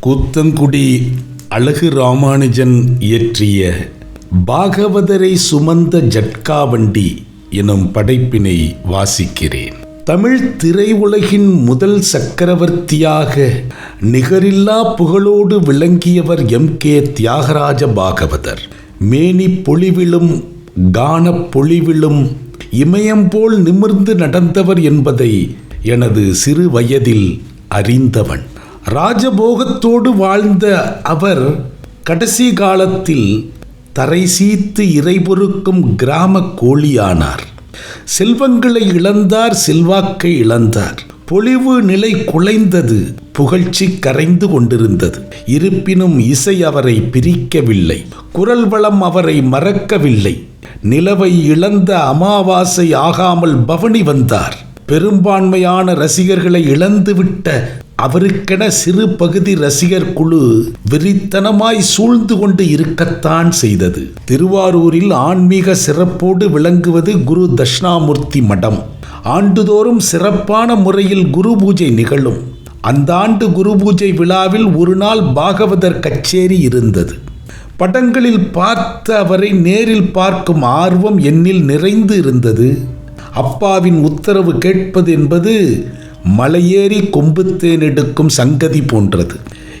கூத்தங்குடி அழகு ராமானுஜன் இயற்றிய பாகவதரை சுமந்த ஜட்காவண்டி எனும் படைப்பினை வாசிக்கிறேன். தமிழ் திரையுலகின் முதல் சக்கரவர்த்தியாக நிகரில்லா புகழோடு விளங்கியவர் எம். கே. தியாகராஜ பாகவதர். மேனி பொழிவிலும் கான பொழிவிலும் இமயம் போல் நிமிர்ந்து நடந்தவர் என்பதை எனது சிறு வயதில் அறிந்தவன். ராஜபோகத்தோடு வாழ்ந்த அவர் கடைசி காலத்தில் தரை சீத்து இறைபொருக்கும் கிராம கோழியானார். செல்வங்களை இழந்தார் செல்வாக்கை இழந்தார். பொலிவு நிலை குலைந்தது புகழ்ச்சி கரைந்து கொண்டிருந்தது. இருப்பினும் இசை அவரை பிரிக்கவில்லை குரல் வளம் அவரை மறக்கவில்லை. நிலவை இழந்த அமாவாசை ஆகாமல் பவனி வந்தார். பெரும்பான்மையான ரசிகர்களை இழந்துவிட்ட அவருக்கென சிறு பகுதி ரசிகர் குழு வெறித்தனமாய் சூழ்ந்து கொண்டு இருக்கத்தான் செய்தது. திருவாரூரில் ஆன்மீக சிறப்போடு விளங்குவது குரு தட்சிணாமூர்த்தி மடம். ஆண்டுதோறும் சிறப்பான முறையில் குரு பூஜை நிகழும். அந்த ஆண்டு குரு பூஜை விழாவில் ஒரு நாள் பாகவதர் கச்சேரி இருந்தது. படங்களில் பார்த்த அவரை நேரில் பார்க்கும் ஆர்வம் என்னில் நிறைந்து இருந்தது. அப்பாவின் உத்தரவு கேட்பது என்பது மலையேறி கொம்புத்தேன் எடுக்கும் சங்கதி போன்றது.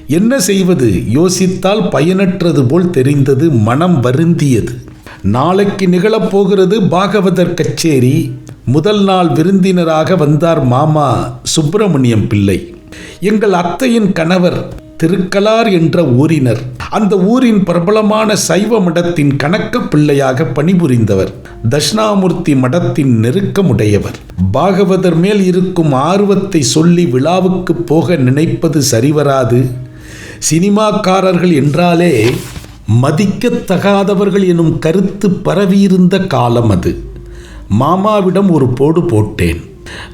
என்ன செய்வது? யோசித்தால் பயனற்றது போல் தெரிந்தது மனம் வருந்தியது. நாளைக்கு நிகழப்போகிறது பாகவதர் கச்சேரி. முதல் நாள் விருந்தினராக வந்தார் மாமா சுப்பிரமணியம் பிள்ளை. எங்கள் அத்தையின் கணவர் திருக்கலார் என்ற ஊரினர். அந்த ஊரின் பிரபலமான சைவ மடத்தின் கணக்க பிள்ளையாக பணிபுரிந்தவர். தட்சிணாமூர்த்தி மடத்தின் நெருக்கமுடையவர். பாகவதர் மேல் இருக்கும் ஆர்வத்தை சொல்லி விழாவுக்கு போக நினைப்பது சரிவராது. சினிமாக்காரர்கள் என்றாலே மதிக்கத்தகாதவர்கள் எனும் கருத்து பரவியிருந்த காலம் அது. மாமாவிடம் ஒரு போடு போட்டேன்.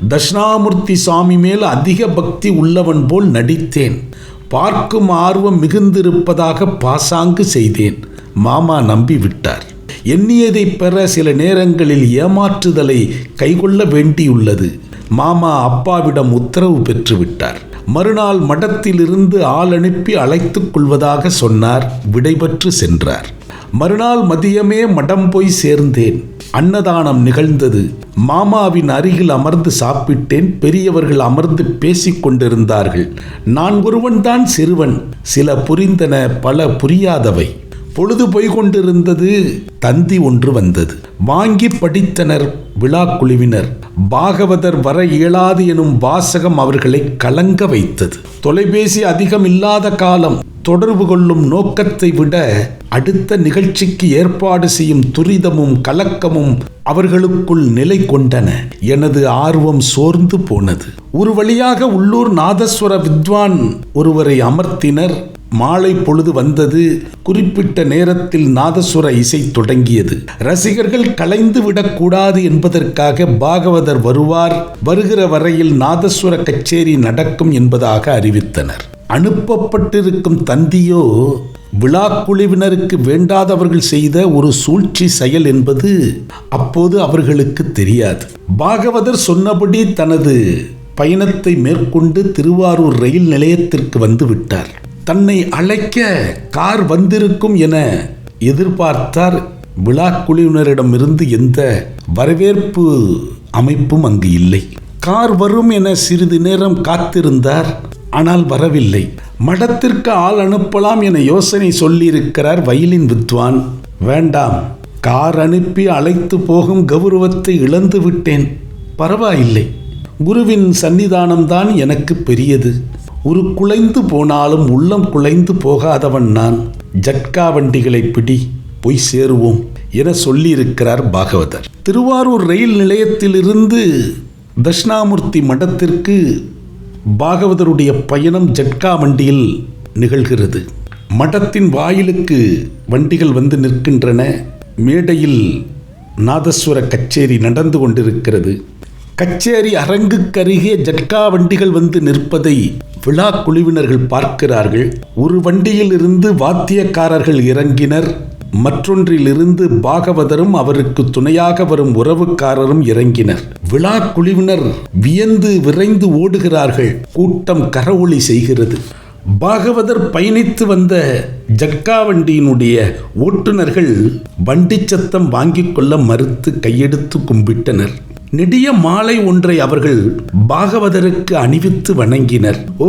தட்சிணாமூர்த்தி சுவாமி மேல் அதிக பக்தி உள்ளவன் போல் நடித்தேன். பார்க்கும் ஆர்வம் மிகுந்திருப்பதாக பாசாங்கு செய்தேன். மாமா நம்பி விட்டார். எண்ணியதை பெற சில நேரங்களில் ஏமாற்றுதலை கைகொள்ள வேண்டியுள்ளது. மாமா அப்பாவிடம் உத்தரவு பெற்றுவிட்டார். மறுநாள் மடத்திலிருந்து ஆள் அனுப்பி அழைத்துக் கொள்வதாக சொன்னார். விடைபெற்று சென்றார். மறுநாள் மதியமே மடம் போய் சேர்ந்தேன். அன்னதானம் நிகழ்ந்தது. மாமாவின் அருகில் அமர்ந்து சாப்பிட்டேன். பெரியவர்கள் அமர்ந்து பேசிக் கொண்டிருந்தார்கள். நான் ஒருவன்தான் சிறுவன். சில புரிந்தன பல புரியாதவை. பொழுது போய் கொண்டிருந்தது. தந்தி ஒன்று வந்தது. வாங்கி படித்தனர் விழா குழுவினர் பாகவதர் வர இயலாது எனும் வாசகம் அவர்களை கலங்க வைத்தது. தொலைபேசி அதிகம் இல்லாத காலம் தொடர்பு கொள்ளும் நோக்கத்தை விட அடுத்த நிகழ்ச்சிக்கு ஏற்பாடு செய்யும் துரிதமும் கலக்கமும் அவர்களுக்குள் நிலை கொண்டன. எனது ஆர்வம் சோர்ந்து போனது. ஒரு வழியாக உள்ளூர் நாதஸ்வர வித்வான் ஒருவரை அமர்த்தினர். மாலை பொழுது வந்தது குறிப்பிட்ட நேரத்தில் நாதசுர இசை தொடங்கியது. ரசிகர்கள் கலைந்து விடக்கூடாது என்பதற்காக பாகவதர் வருவார் வருகிற வரையில் நாதசுர கச்சேரி நடக்கும் என்பதாக அறிவித்தனர். அனுப்பப்பட்டிருக்கும் தந்தியோ விழாக்குழுவினருக்கு வேண்டாதவர்கள் செய்த ஒரு சூழ்ச்சி செயல் என்பது அப்போது அவர்களுக்கு தெரியாது. பாகவதர் சொன்னபடி தனது பயணத்தை மேற்கொண்டு திருவாரூர் ரயில் நிலையத்திற்கு வந்து விட்டார். தன்னை அழைக்க கார் வந்திருக்கும் என எதிர்பார்த்தார் விழா குழுவினரிடமிருந்து எந்த வரவேற்பு அமைப்பும் அங்கு இல்லை. கார் வரும் என சிறிது நேரம் காத்திருந்தார் ஆனால் வரவில்லை. மடத்திற்கு ஆள் அனுப்பலாம் என யோசனை சொல்லியிருக்கிறார் வயலின் வித்வான். வேண்டாம் கார் அனுப்பி அழைத்து போகும் கௌரவத்தை இழந்து விட்டேன் பரவாயில்லை. குருவின் சன்னிதானம்தான் எனக்கு பெரியது. ஒரு குலைந்து போனாலும் உள்ளம் குலைந்து போகாதவன் நான். ஜட்கா வண்டிகளை பிடி போய் சேருவோம் என சொல்லியிருக்கிறார் பாகவதர். திருவாரூர் ரயில் நிலையத்திலிருந்து தட்சிணாமூர்த்தி மடத்திற்கு பாகவதருடைய பயணம் ஜட்கா வண்டியில் நிகழ்கிறது. மடத்தின் வாயிலுக்கு வண்டிகள் வந்து நிற்கின்றன. மேடையில் நாதஸ்வர கச்சேரி நடந்து கொண்டிருக்கிறது. கச்சேரி அரங்குக்கருகே ஜட்கா வண்டிகள் வந்து நிற்பதை விழா குழுவினர்கள் பார்க்கிறார்கள். ஒரு வண்டியில் இருந்து வாத்தியக்காரர்கள் இறங்கினர். மற்றொன்றிலிருந்து பாகவதரும் அவருக்கு துணையாக வரும் உறவுக்காரரும் இறங்கினர். விழா குழுவினர் வியந்து விரைந்து ஓடுகிறார்கள். கூட்டம் கரவொளி செய்கிறது. பாகவதர் பயணித்து வந்த ஜட்கா வண்டியினுடைய ஓட்டுநர்கள் வண்டி சத்தம் வாங்கிக் கொள்ள மறுத்து கையெடுத்து கும்பிட்டனர். நெடிய மாலை ஒன்றை அவர்கள் பாகவதருக்கு அணிவித்து வணங்கினர். ஓ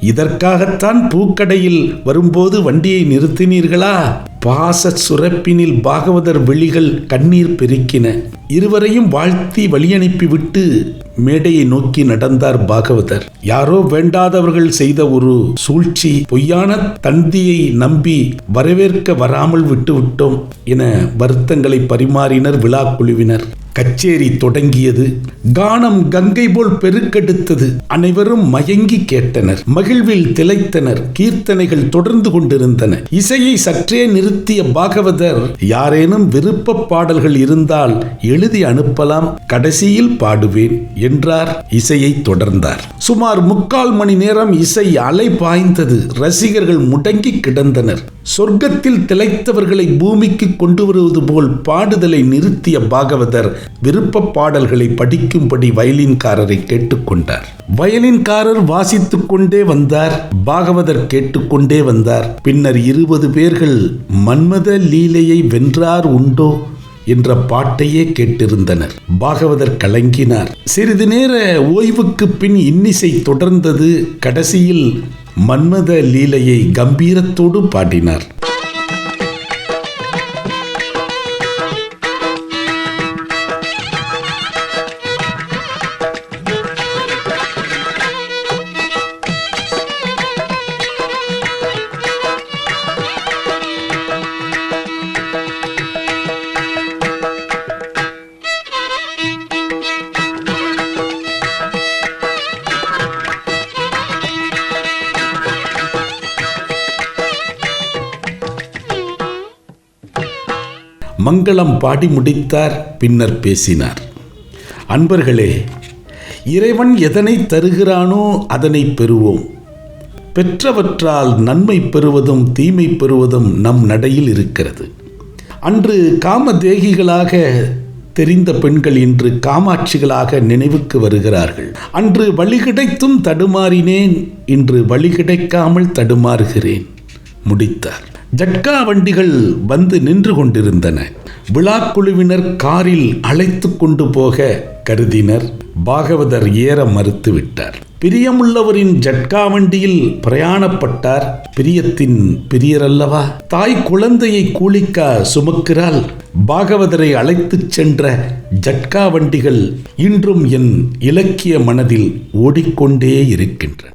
இதற்காகத்தான் பூக்கடையில் வரும்போது வண்டியை நிறுத்தினீர்களா? பாச சுரப்பினில் பாகவதர் விழிகள் கண்ணீர் பெருக்கின. இருவரையும் வாழ்த்தி வழியனுப்பிவிட்டு மேடையை நோக்கி நடந்தார் பாகவதர். யாரோ வேண்டாதவர்கள் செய்த ஒரு சூழ்ச்சி பொய்யான தந்தியை நம்பி வரவேற்க வராமல் விட்டுவிட்டோம் என வருத்தங்களை பரிமாறினர் விழா குழுவினர் கச்சேரி தொடங்கியது. கானம் கங்கை போல் பெருக்கெடுத்தது. அனைவரும் மயங்கி கேட்டனர். மகிழ்வில் திளைத்தனர். கீர்த்தனைகள் தொடர்ந்து கொண்டிருந்தன. இசையை சற்றே நிறுத்திய பாகவதர் யாரேனும் விருப்ப பாடல்கள் இருந்தால் எழுதி அனுப்பலாம். கடைசியில் பாடுவேன் என்றார் இசையை தொடர்ந்தார். சுமார் முக்கால் மணி நேரம் இசை அலை பாய்ந்தது. ரசிகர்கள் முடங்கி கிடந்தனர். சொர்க்கத்தில் திளைத்தவர்களை பூமிக்கு கொண்டு வருவது போல் பாடுதலை நிறுத்திய பாகவதர் விருப்ப பாடல்களை படிக்கும்படி வயலின்காரரை கேட்டுக்கொண்டார் வயலின்காரர் வாசித்துக் கொண்டே வந்தார். பாகவதர் கேட்டுக்கொண்டே வந்தார். பின்னர் இருபது பேர்கள் மன்மத லீலையை வென்றார் உண்டோ? என்ற பாட்டையே கேட்டிருந்தனர். பாகவதர் கலங்கினார். சிறிது நேர ஓய்வுக்கு பின் இன்னிசை தொடர்ந்தது கடைசியில் மன்மத லீலையை கம்பீரத்தோடு பாடினார். மங்களம் பாடி முடித்தார் பின்னர் பேசினார். அன்பர்களே இறைவன் எதனை தருகிறானோ அதனை பெறுவோம். பெற்றவற்றால் நன்மை பெறுவதும் தீமை பெறுவதும் நம் நடையில் இருக்கிறது. அன்று காமதேகிகளாக தெரிந்த பெண்கள் இன்று காமாட்சிகளாக நினைவுக்கு வருகிறார்கள். அன்று வழி கிடைத்தும் தடுமாறினேன் இன்று வழி கிடைக்காமல் தடுமாறுகிறேன் முடித்தார். ஜட்கா வண்டிகள் வந்து நின்று கொண்டிருந்தன. விழாக்குழுவினர் காரில் அழைத்து கொண்டு போக கருதினர். பாகவதர் ஏற மறுத்துவிட்டார் பிரியமுள்ளவரின் ஜட்கா வண்டியில் பிரயாணப்பட்டார். பிரியத்தின் பிரியரல்லவா? தாய் குழந்தையை கூலிக்கா சுமக்கிறாள். பாகவதரை அழைத்துச் சென்ற ஜட்கா வண்டிகள் இன்றும் என் இலக்கிய மனதில் ஓடிக்கொண்டே இருக்கின்றன.